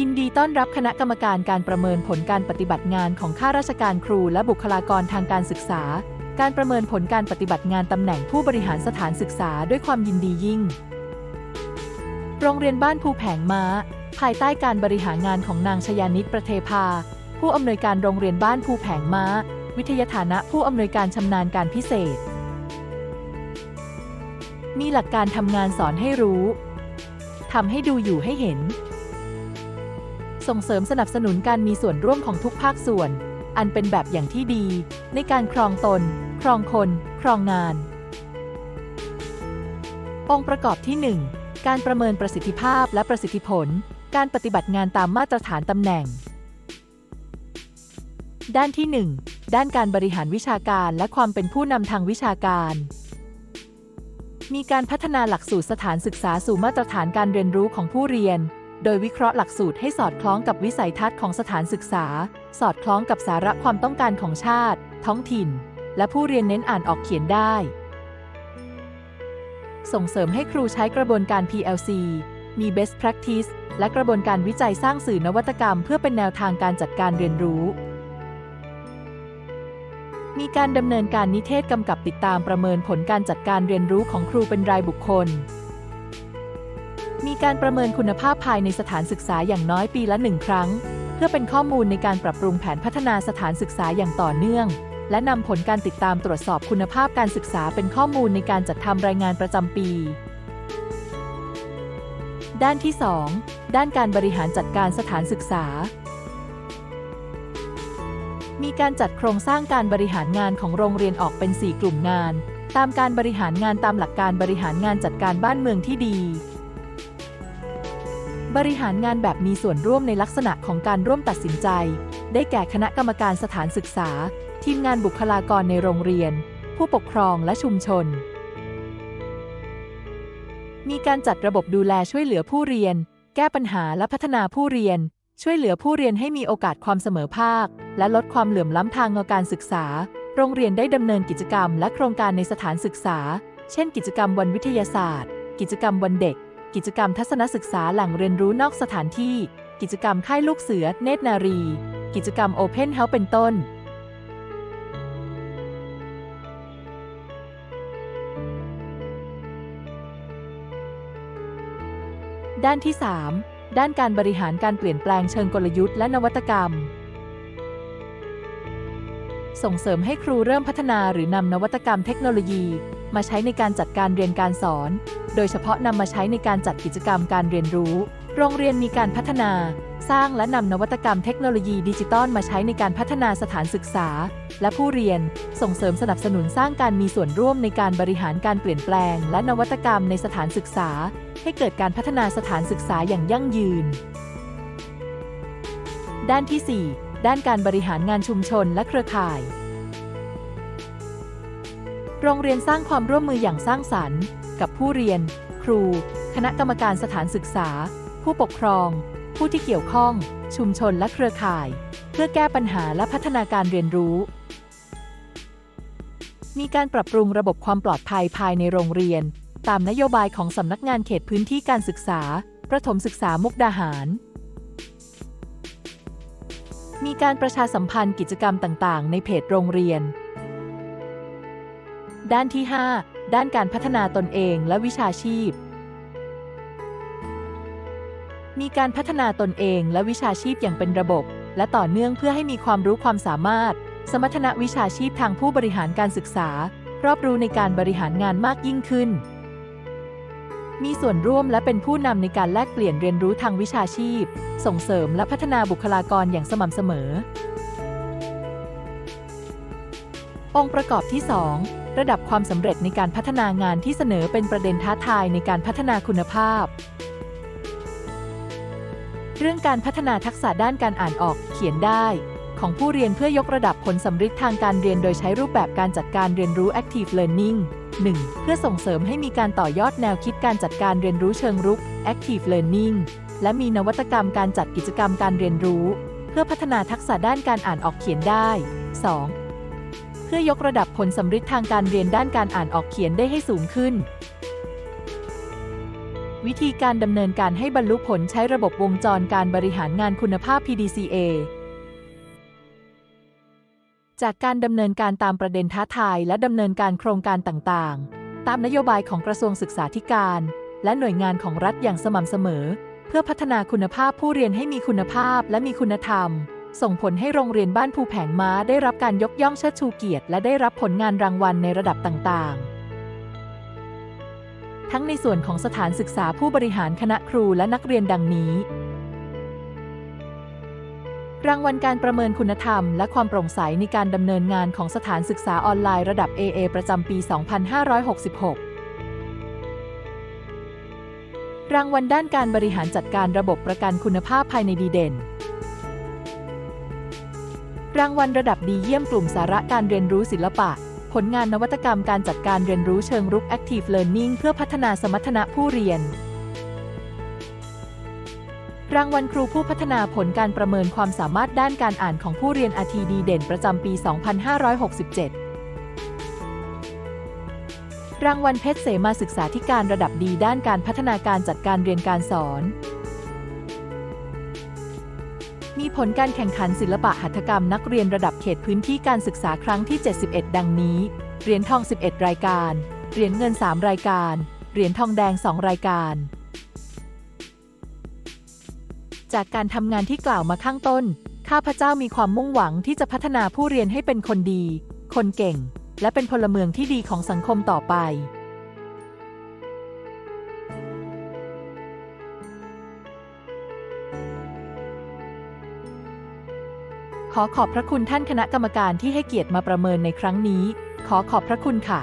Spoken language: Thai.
ยินดีต้อนรับคณะกรรมการการประเมินผลการปฏิบัติงานของข้าราชการครูและบุคลากรทางการศึกษา การประเมินผลการปฏิบัติงานตำแหน่งผู้บริหารสถานศึกษาด้วยความยินดียิ่ง โรงเรียนบ้านภูแผงม้า ภายใต้การบริหารงานของนางชยานิตประเทพาผู้อำนวยการโรงเรียนบ้านภูแผงม้า วิทยาฐานะผู้อำนวยการชำนาญการพิเศษ มีหลักการทำงานสอนให้รู้ทำให้ดูอยู่ให้เห็น ส่งเสริมสนับสนุนการมีส่วนร่วมของทุกภาคส่วน อันเป็นแบบอย่างที่ดี ในการครองตน ครองคน ครองงาน องค์ประกอบที่ 1 การประเมินประสิทธิภาพและประสิทธิผล การปฏิบัติงานตามมาตรฐานตำแหน่ง ด้านที่ 1 ด้านการบริหารวิชาการและความเป็นผู้นำทางวิชาการมีการพัฒนาหลักสูตรสถานศึกษาสู่มาตรฐานการเรียนรู้ของผู้เรียน โดยวิเคราะห์หลักสูตรให้สอดคล้องกับวิสัยทัศน์ของสถานศึกษา สอดคล้องกับสาระความต้องการของชาติ ท้องถิ่น และผู้เรียนเน้นอ่านออกเขียนได้ ส่งเสริมให้ครูใช้กระบวนการ PLC มี best practice และกระบวนการวิจัยสร้างสื่อนวัตกรรม เพื่อเป็นแนวทางการจัดการเรียนรู้ มีการดำเนินการนิเทศกำกับติดตามประเมินผลการจัดการเรียนรู้ของครูเป็นรายบุคคล มีการประเมินคุณภาพภายในสถานศึกษาอย่างน้อยปีละหนึ่งครั้ง เพื่อเป็นข้อมูลในการปรับปรุงแผนพัฒนาสถานศึกษาอย่างต่อเนื่อง และนำผลการติดตามตรวจสอบคุณภาพการศึกษาเป็นข้อมูลในการจัดทำรายงานประจำปี ด้านที่ 2 ด้านการบริหารจัดการสถานศึกษามีการจัดโครงสร้างการบริหารงานของโรงเรียนออกเป็น 4 กลุ่มงาน ตามการบริหารงานตามหลักการบริหารงานจัดการบ้านเมืองที่ดี บริหารงานแบบมีส่วนร่วมในลักษณะของการร่วมตัดสินใจ ได้แก่คณะกรรมการสถานศึกษา ทีมงานบุคลากรในโรงเรียน ผู้ปกครองและชุมชน มีการจัดระบบดูแลช่วยเหลือผู้เรียน แก้ปัญหาและพัฒนาผู้เรียน ช่วยเหลือผู้เรียนให้มีโอกาสความเสมอภาค และลดความเหลื่อมล้ำทางการศึกษา โรงเรียนได้ดำเนินกิจกรรม และโครงการในสถานศึกษา เช่น กิจกรรมวันวิทยาศาสตร์ กิจกรรมวันเด็ก กิจกรรมทัศนศึกษาแหล่งเรียนรู้นอกสถานที่ กิจกรรมค่ายลูกเสือ เนตรนารี กิจกรรม Open House เป็นต้นด้านที่ 3 ด้านการบริหารการเปลี่ยนแปลงเชิงกลยุทธ์และนวัตกรรม ส่งเสริมให้ครูเริ่มพัฒนาหรือนำนวัตกรรมเทคโนโลยี มาใช้ในการจัดการเรียนการสอน โดยเฉพาะนำมาใช้ในการจัดกิจกรรมการเรียนรู้ โรงเรียนมีการพัฒนา สร้างและนำนวัตกรรมเทคโนโลยีดิจิตอลมาใช้ในการพัฒนาสถานศึกษา และผู้เรียน ส่งเสริมสนับสนุนสร้างการมีส่วนร่วมในการบริหารการเปลี่ยนแปลง และนวัตกรรมในสถานศึกษา ให้เกิดการพัฒนาสถานศึกษาอย่างยั่งยืน ด้านที่ 4 ด้านการบริหารงานชุมชนและเครือข่าย โรงเรียนสร้างความร่วมมืออย่างสร้างสรรค์ กับผู้เรียน ครู คณะกรรมการสถานศึกษา ผู้ปกครอง ผู้ที่เกี่ยวข้อง ชุมชนและเครือข่าย เพื่อแก้ปัญหาและพัฒนาการเรียนรู้ มีการปรับปรุงระบบความปลอดภัยภายในโรงเรียน ตามนโยบายของสำนักงานเขตพื้นที่การศึกษา ประถมศึกษามุกดาหาร มีการประชาสัมพันธ์กิจกรรมต่าง ๆ ในเพจโรงเรียน ด้านที่ 5 ด้านการพัฒนาตนเองและวิชาชีพ มีการพัฒนาตนเองและวิชาชีพอย่างเป็นระบบ และต่อเนื่องเพื่อให้มีความรู้ความสามารถ สมรรถนะวิชาชีพทางผู้บริหารการศึกษา รอบรู้ในการบริหารงานมากยิ่งขึ้น มีส่วนร่วมและเป็นผู้นำในการแลกเปลี่ยนเรียนรู้ทางวิชาชีพ ส่งเสริมและพัฒนาบุคลากรอย่างสม่ำเสมอองค์ประกอบที่ 2 ระดับความสำเร็จในการพัฒนางานที่เสนอเป็นประเด็นท้าทายในการพัฒนาคุณภาพ เรื่องการพัฒนาทักษะด้านการอ่านออกเขียนได้ ของผู้เรียนเพื่อยกระดับผลสำฤทธิ์ทางการเรียนโดยใช้รูปแบบการจัดการเรียนรู้ active learning 1. เพื่อส่งเสริมให้มีการต่อยอดแนวคิดการจัดการเรียนรู้เชิงรุก active learning และมีนวัตกรรมการจัดกิจกรรมการเรียนรู้ เพื่อพัฒนาทักษะด้านการอ่านออกเขียนได้ 2. เพื่อยกระดับผลสำฤทธิ์ทางการเรียนด้านการอ่านออกเขียนได้ให้สูงขึ้น วิธีการดำเนินการให้บรรลุผลใช้ระบบวงจรการบริหารงานคุณภาพ PDCA จากการดำเนินการตามประเด็นท้าทายและดำเนินการโครงการต่างๆ ตามนโยบายของกระทรวงศึกษาธิการ และหน่วยงานของรัฐอย่างสม่ำเสมอ เพื่อพัฒนาคุณภาพผู้เรียนให้มีคุณภาพและมีคุณธรรม ส่งผลให้โรงเรียนบ้านภูแผงม้าได้รับการยกย่องเชิดชูเกียรติ และได้รับผลงานรางวัลในระดับต่างๆ ทั้งในส่วนของสถานศึกษาผู้บริหารคณะครูและนักเรียนดังนี้ รางวัลการประเมินคุณธรรม และความโปร่งใสในการดำเนินงานของสถานศึกษาออนไลน์ระดับ AA ประจำปี 2566รางวัลด้านการบริหารจัดการระบบประกันคุณภาพภายในดีเด่น รางวัลระดับดีเยี่ยมกลุ่มสาระการเรียนรู้ศิลปะ ผลงานนวัตกรรมการจัดการเรียนรู้เชิงรุก Active Learning เพื่อพัฒนาสมรรถนะผู้เรียน รางวัลครูผู้พัฒนาผลการประเมินความสามารถด้านการอ่านของผู้เรียน RT ดีเด่นประจำปี 2567รางวัลเพชรเสมาศึกษาธิการระดับดีด้านการพัฒนาการจัดการเรียนการสอน มีผลการแข่งขันศิลปะหัตถกรรมนักเรียนระดับเขตพื้นที่การศึกษาครั้งที่ 71 ดังนี้ เหรียญทอง 11 รายการ เหรียญเงิน 3 รายการ เหรียญทองแดง 2 รายการ จากการทำงานที่กล่าวมาข้างต้น ข้าพเจ้ามีความมุ่งหวังที่จะพัฒนาผู้เรียนให้เป็นคนดี คนเก่ง และเป็นพลเมืองที่ดีของสังคมต่อไป ขอขอบพระคุณท่านคณะกรรมการที่ให้เกียรติมาประเมินในครั้งนี้ ขอขอบพระคุณค่ะ